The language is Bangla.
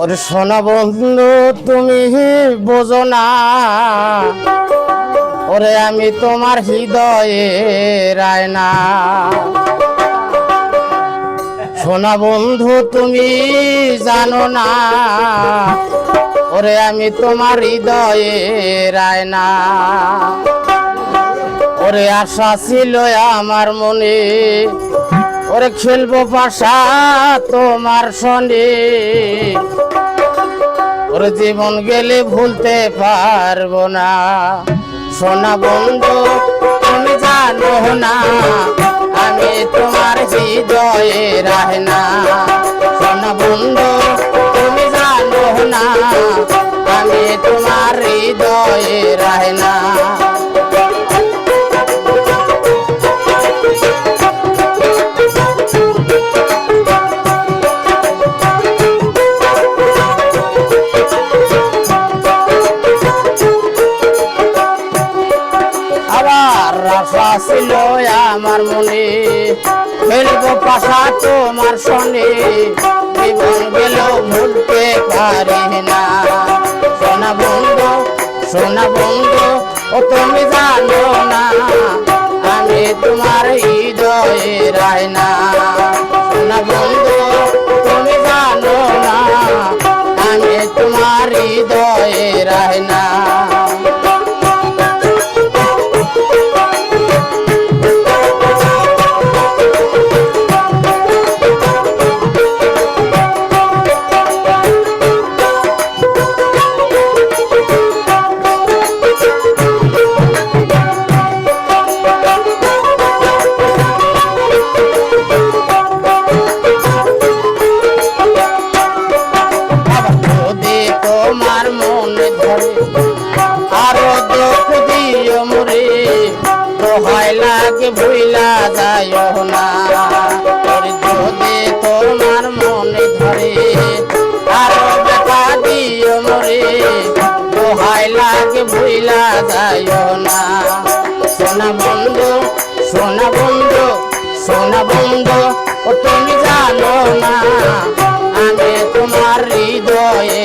ওরে সোনা বন্ধু, তুমি বোঝো না। ওরে আমি তোমার হৃদয়ে রায় না সোনা বন্ধু, তুমি জানো না। ওরে আমি তোমার হৃদয়ে রায় না ওরে আশা ছিল আমার মনে। ওরে খেলব পাশা তোমার সনে। ওরে জীবন গেলে ভুলতে পারব না। সোনা বন্ধু, তুমি জানো না, আমি তোমার হৃদয়ে রাহে না। সোনা বন্ধু, তুমি জানো না, আমি তোমার হৃদয়ে রাহে না। ছিল আমার মনে। ফেলব পাশা তোমার সনে। জীবন গেল ভুলতে পারি না। সোনা বন্ধু সোনা বন্ধু, ও তুমি জানো না। আমি তোমার হৃদয়ে রায় না আরও দুঃখ দিও মরে, দোহাই লাগে, ভুইলা যাইও না। ওরে যদি তোমার মনে ধরে, আরও দেখা দিও মরে, দোহাই লাগে, ভুইলা যাইও না। সোনা বন্ধু সোনা বন্ধু সোনা বন্ধু, ও তুমি জানো না, আমি তোমার হৃদয়ে